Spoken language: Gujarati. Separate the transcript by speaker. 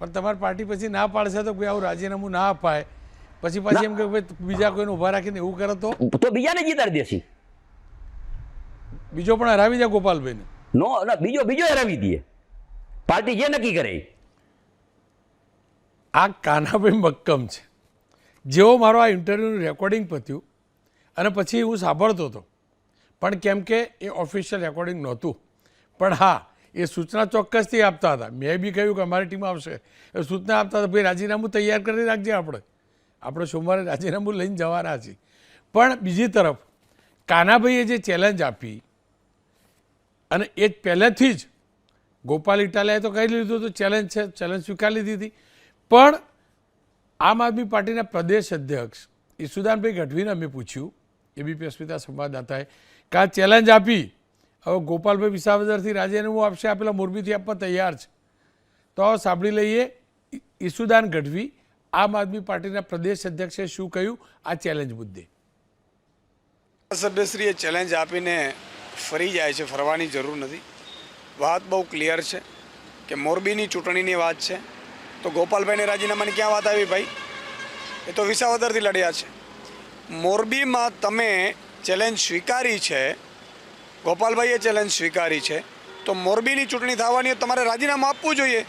Speaker 1: પણ તમારી પાર્ટી પછી ના પાડશે તો કોઈ આવું રાજીનામું ના અપાય. પછી પાછી એમ કે ભાઈ બીજા કોઈને ઊભા રાખીને એવું કરે તો?
Speaker 2: તો બીજાને જીતાડી દેશે.
Speaker 1: બીજો પણ હરાવી દે ગોપાલભાઈને.
Speaker 2: નો ના બીજો બીજો હરાવી દે. પાર્ટી જે નક્કી કરે.
Speaker 1: આ કાનાભાઈ મક્કમ છે. જેવો મારો આ ઇન્ટરવ્યૂનું રેકોર્ડિંગ પત્યું અને પછી હું સાંભળતો હતો. પણ કેમ કે એ ઓફિશિયલ રેકોર્ડિંગ નહોતું. પણ હા એ સૂચના ચોક્કસથી આપતા હતા. મેં બી કહ્યું કે અમારી ટીમ આવશે. એ સૂચના આપતા હતા, ભાઈ રાજીનામું તૈયાર કરી રાખજે આપણે. આપણે સોમવારે રાજીનામું લઈને જવાના છીએ. પણ બીજી તરફ, કાનાભાઈએ જે ચેલેન્જ આપી, અને એ પહેલેથી જ ગોપાલ ઇટાલિયાએ તો કહી લીધું હતું ચેલેન્જ છે ચેલેન્જ સ્વીકારી લીધી હતી. પણ આમ આદમી પાર્ટીના પ્રદેશ અધ્યક્ષ ઈસુદાનભાઈ ગઢવીને અમે પૂછ્યું એબીપી અસ્મિતા સંવાદદાતાએ, કે આ ચેલેન્જ આપી હવે ગોપાલભાઈ વિસાવદરથી રાજીનામું આપશે આપેલા મોરબીથી આપવા તૈયાર છે. તો સાંભળી લઈએ ઈસુદાન ગઢવી આમ આદમી પાર્ટીના પ્રદેશ અધ્યક્ષે શું કહ્યું આ ચેલેન્જ મુદ્દે.
Speaker 3: સભ્યશ્રીએ ચેલેન્જ આપીને ફરી જાય છે, ફરવાની જરૂર નથી. વાત બહુ ક્લિયર છે કે મોરબીની ચૂંટણીની વાત છે. તો ગોપાલભાઈને રાજીનામાની ક્યાં વાત આવી ભાઈ? એ તો વિસાવદરથી લડ્યા છે. મોરબીમાં તમે ચેલેન્જ સ્વીકારી છે ગોપાલભાઈએ ચેલેન્જ સ્વીકારી છે. તો મોરબીની ચૂંટણી થવાની તમારે રાજીનામું આપવું જોઈએ.